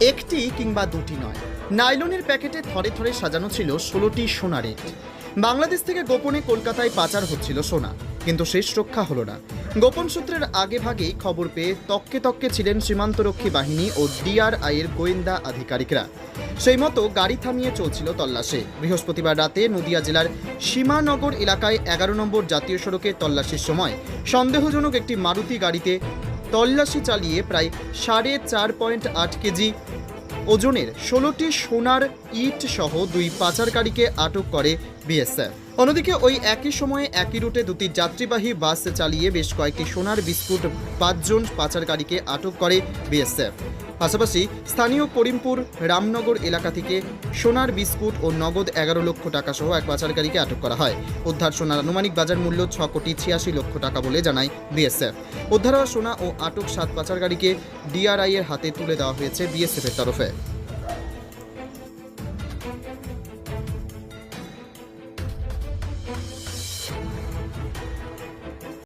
একটি কিংবা দুটি নয়। নাইলনের প্যাকেটে থরে থরে সাজানো ছিল ষোলোটি সোনা রেট। বাংলাদেশ থেকে গোপনে কলকাতায় পাচার হচ্ছিল সোনা, কিন্তু শেষ রক্ষা হলো না। গোপন সূত্রের আগে ভাগেই খবর পেয়ে তককে তককে ছিলেন সীমান্তরক্ষী বাহিনী ও ডিআরআই এর গোয়েন্দা আধিকারিকরা। সেই মতো গাড়ি থামিয়ে চলছিল তল্লাশে। বৃহস্পতিবার রাতে নদিয়া জেলার সীমানগর এলাকায় এগারো নম্বর জাতীয় সড়কে তল্লাশির সময় সন্দেহজনক একটি মারুতি গাড়িতে তল্লাশি চালিয়ে প্রায় সাড়ে চার পয়েন্ট আট কেজি ওজনের ষোলোটি সোনার ইট সহ দুই পাচারকারীকে আটক করে বিএসএফ। অন্যদিকে ওই একই সময়ে একই রুটে দুটি যাত্রীবাহী বাস চালিয়ে বেশ কয়েকটি সোনার বিস্কুট পাঁচজন পাচারকারীকে আটক করে বিএসএফ। পাশাপাশি স্থানীয় করিমপুর, রামনগর এলাকা থেকে সোনার বিস্কুট ও নগদ এগারো লক্ষ টাকা সহ এক পাচারকারীকে আটক করা হয়। উদ্ধার সোনার আনুমানিক বাজার মূল্য ছ কোটি ছিয়াশি লক্ষ টাকা বলে জানায় বিএসএফ। উদ্ধার হওয়া সোনা ও আটক সাত পাচারকারীকে ডিআরআই এর হাতে তুলে দেওয়া হয়েছে বিএসএফের তরফে।